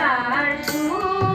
날 주.